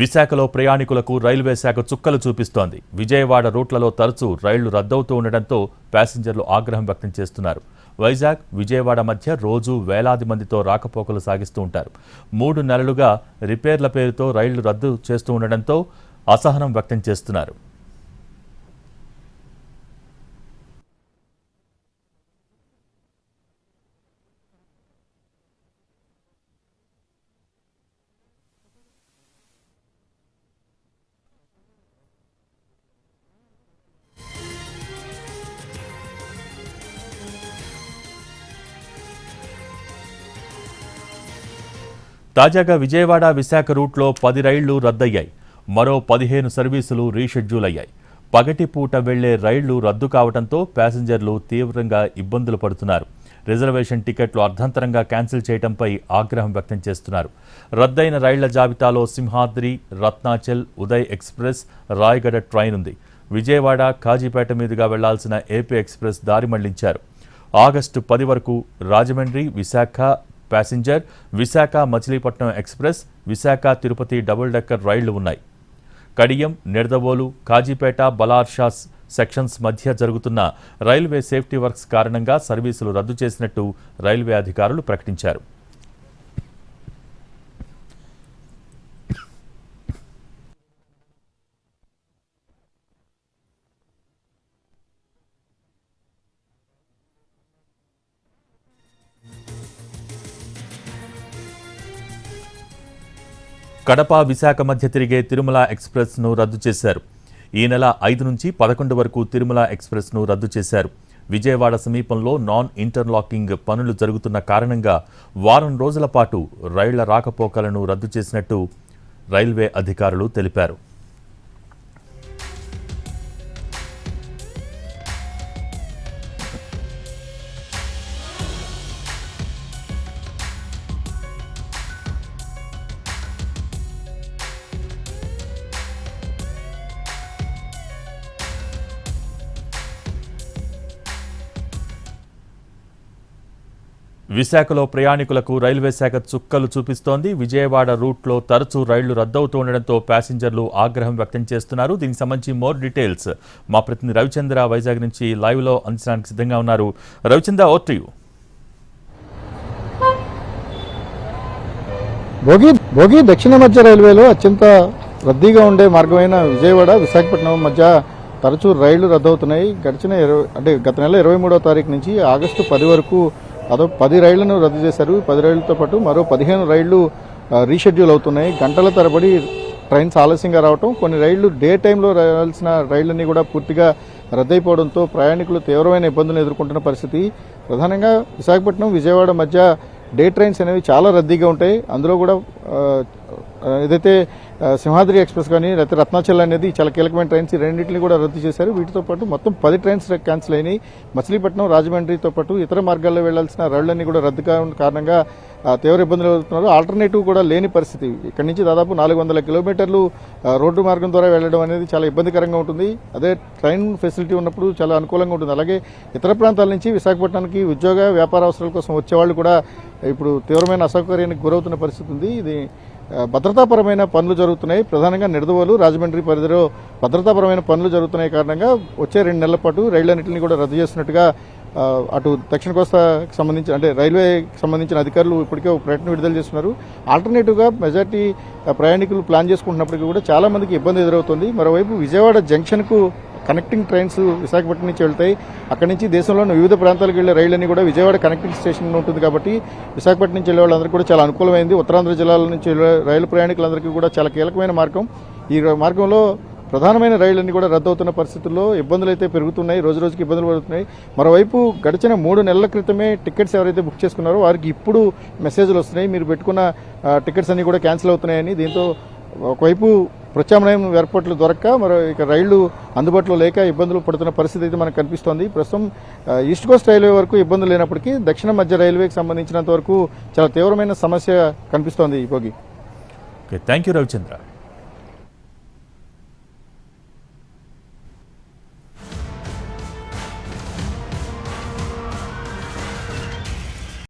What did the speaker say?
విశాఖలో ప్రయాణికులకు రైల్వే శాఖ చుక్కలు చూపిస్తోంది. విజయవాడ రూట్లలో తరచూ రైళ్ళు రద్దవుతూ ఉండడంతో ప్యాసింజర్లు ఆగ్రహం వ్యక్తం చేస్తున్నారు. వైజాగ్ విజయవాడ మధ్య రోజు వేలాది మందితో రాకపోకలు సాగిస్తూ ఉంటారు. మూడు నెలలుగా రిపేర్ల పేరుతో రైళ్ళు రద్దు చేస్తూ ఉండడంతో అసహనం వ్యక్తం చేస్తున్నారు. తాజాగా విజయవాడ విశాఖ రూట్లో పది రైళ్ళు రద్దయ్యాయి. మరో పదిహేను సర్వీసులు రీషెడ్యూల్ అయ్యాయి పగటిపూట వెళ్ళే రైళ్ళు రద్దు కావడంతో ప్యాసింజర్లు తీవ్రంగా ఇబ్బందులు పడుతున్నారు. రిజర్వేషన్ టికెట్లు అర్ధంతరంగా క్యాన్సిల్ చేయడంపై ఆగ్రహం వ్యక్తం చేస్తున్నారు. రద్దయిన రైళ్ళ జాబితాలో సింహాద్రి రత్నాచల్ ఉదయ్ ఎక్స్ప్రెస్ రాయగడ ట్రైన్ ఉంది. విజయవాడ కాజీపేట మీదుగా వెళ్ళాల్సిన ఏపీ ఎక్స్ప్రెస్ దారి మళ్ళించారు. ఆగస్టు పది వరకు Rajahmundry Visakha passenger Visakha Machilipatnam express Visakha Tirupati double decker రైళ్ళు ఉన్నాయి. కడియం నిడదవోలు కాజీపేట బలార్షాస్ సెక్షన్స్ మధ్య జరుగుతున్న రైల్వే సేఫ్టీ వర్క్స్ కారణంగా సర్వీసులు రద్దు చేసినట్టు రైల్వే అధికారులు ప్రకటించారు. కడప విశాఖ మధ్య తిరిగే తిరుమల ఎక్స్ప్రెస్ను రద్దు చేశారు. ఈ నెల ఐదు నుంచి పదకొండు వరకు తిరుమల ఎక్స్ప్రెస్ను రద్దు చేశారు. విజయవాడ సమీపంలో నాన్ ఇంటర్లాకింగ్ పనులు జరుగుతున్న కారణంగా వారం రోజుల పాటు రైళ్ళ రాకపోకలను రద్దు చేసినట్టు రైల్వే అధికారులు తెలిపారు. విశాఖలో ప్రయాణికులకు రైల్వే శాఖ చుక్కలు చూపిస్తోంది. విజయవాడ రూట్లో తరచూ రైళ్ళు రద్దవుతుండడంతో ప్యాసింజర్లు ఆగ్రహం వ్యక్తం చేస్తున్నారు. దీనికి సంబంధించి మోర్ డీటెయిల్స్ మా ప్రతినిధి రవిచంద్ర వైజాగ్ నుంచి లైవ్లో అందించడానికి సిద్ధంగా ఉన్నారు. రవిచంద్ర ఓట్ యూ. భోగి భోగి దక్షిణ మధ్య రైల్వేలో అత్యంత రద్దీగా ఉండే మార్గమైన విజయవాడ విశాఖపట్నం మధ్య తరచూ రైళ్ళు రద్దవుతున్నాయి. గడిచిన ఇరవై అంటే గత నెల ఇరవై మూడవ తారీఖు నుంచి ఆగస్టు పది వరకు అదో పది రైళ్ళను రద్దు చేశారు. పది రైళ్ళతో పాటు మరో పదిహేను రైళ్ళు రీషెడ్యూల్ అవుతున్నాయి. గంటల తరబడి ట్రైన్స్ ఆలస్యంగా రావటం కొన్ని రైళ్ళు డే టైంలో రావాల్సిన రైళ్ళన్నీ కూడా పూర్తిగా రద్దయిపోవడంతో ప్రయాణికులు తీవ్రమైన ఇబ్బందులు ఎదుర్కొంటున్న పరిస్థితి. ప్రధానంగా విశాఖపట్నం విజయవాడ మధ్య డే ట్రైన్స్ అనేవి చాలా రద్దీగా ఉంటాయి. అందులో కూడా ఏదైతే సింహాద్రి ఎక్స్ప్రెస్ కానీ లేకపోతే రత్నాచల్ అనేది చాలా కీలకమైన ట్రైన్స్. ఈ రెండింటిని కూడా రద్దు చేశారు. వీటితో పాటు మొత్తం పది ట్రైన్స్ క్యాన్సిల్ అయినాయి. మచిలీపట్నం రాజమండ్రితో పాటు ఇతర మార్గాల్లో వెళ్ళాల్సిన రైళ్ళన్నీ కూడా రద్దు కారణంగా తీవ్ర ఇబ్బందులు అవుతున్నారు ఆల్టర్నేటివ్ కూడా లేని పరిస్థితి. ఇక్కడి నుంచి దాదాపు నాలుగు వందల కిలోమీటర్లు రోడ్డు మార్గం ద్వారా వెళ్ళడం అనేది చాలా ఇబ్బందికరంగా ఉంటుంది. అదే ట్రైన్ ఫెసిలిటీ ఉన్నప్పుడు చాలా అనుకూలంగా ఉంటుంది. అలాగే ఇతర ప్రాంతాల నుంచి విశాఖపట్నానికి ఉద్యోగ వ్యాపార అవసరాల కోసం వచ్చేవాళ్ళు కూడా ఇప్పుడు తీవ్రమైన అసౌకర్యానికి గురవుతున్న పరిస్థితి ఉంది. ఇది భద్రతాపరమైన పనులు జరుగుతున్నాయి. ప్రధానంగా నిడదవోలు రాజమండ్రి పరిధిలో భద్రతాపరమైన పనులు జరుగుతున్నాయి కారణంగా వచ్చే రెండు నెలల పాటు రైళ్ళన్నింటినీ కూడా రద్దు చేస్తున్నట్టుగా అటు దక్షిణ కోస్తాకి సంబంధించిన అంటే రైల్వేకి సంబంధించిన అధికారులు ఇప్పటికే ఒక ప్రకటన విడుదల చేస్తున్నారు. ఆల్టర్నేటివ్గా మెజార్టీ ప్రయాణికులు ప్లాన్ చేసుకుంటున్నప్పటికీ కూడా చాలామందికి ఇబ్బంది ఎదురవుతుంది. మరోవైపు విజయవాడ జంక్షన్కు కనెక్టింగ్ ట్రైన్స్ విశాఖపట్నం నుంచి వెళ్తాయి. అక్కడి నుంచి దేశంలోని వివిధ ప్రాంతాలకు వెళ్ళే రైళ్ళన్నీ కూడా విజయవాడ కనెక్టింగ్ స్టేషన్ ఉంటుంది కాబట్టి విశాఖపట్నం నుంచి వెళ్ళే వాళ్ళందరికీ కూడా చాలా అనుకూలమైంది. ఉత్తరాంధ్ర జిల్లాల నుంచి రైలు ప్రయాణికులందరికీ కూడా చాలా కీలకమైన మార్గం. ఈ మార్గంలో ప్రధానమైన రైళ్ళన్నీ కూడా రద్దవుతున్న పరిస్థితుల్లో ఇబ్బందులు అయితే పెరుగుతున్నాయి. రోజు రోజుకి ఇబ్బందులు పడుతున్నాయి. మరోవైపు గడిచిన మూడు నెలల క్రితమే టికెట్స్ ఎవరైతే బుక్ చేసుకున్నారో వారికి ఇప్పుడు మెసేజ్లు వస్తున్నాయి. మీరు పెట్టుకున్న టికెట్స్ అన్నీ కూడా క్యాన్సిల్ అవుతున్నాయని. దీంతో ఒకవైపు ప్రత్యామ్నాయం ఏర్పాట్లు దొరక్క మరో ఇక రైళ్ళు అందుబాటులో లేక ఇబ్బందులు పడుతున్న పరిస్థితి అయితే మనకు కనిపిస్తోంది. ప్రస్తుతం ఈస్ట్ కోస్ట్ రైల్వే వరకు ఇబ్బందులు లేనప్పటికీ దక్షిణ మధ్య రైల్వేకి సంబంధించినంత వరకు చాలా తీవ్రమైన సమస్య కనిపిస్తోంది ఈ పోగి థ్యాంక్ యూ రవిచంద్ర